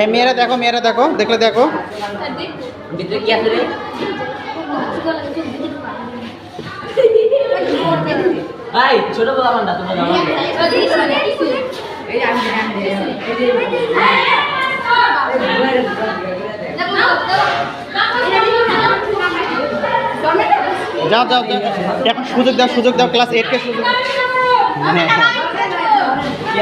এই মেয়েরা দেখো মেয়েরা দেখো দেখলে দেখো। ভিতরে কি আছে ভাই ছোট বলা মান্ডা তোমরা যাও যাও যাও। এখন সুযোগ দাও সুযোগ দাও ক্লাস এইটকে সুযোগ দাও। হ্যাঁ হ্যাঁ। কি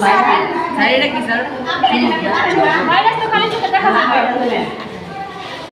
साइड है कि सर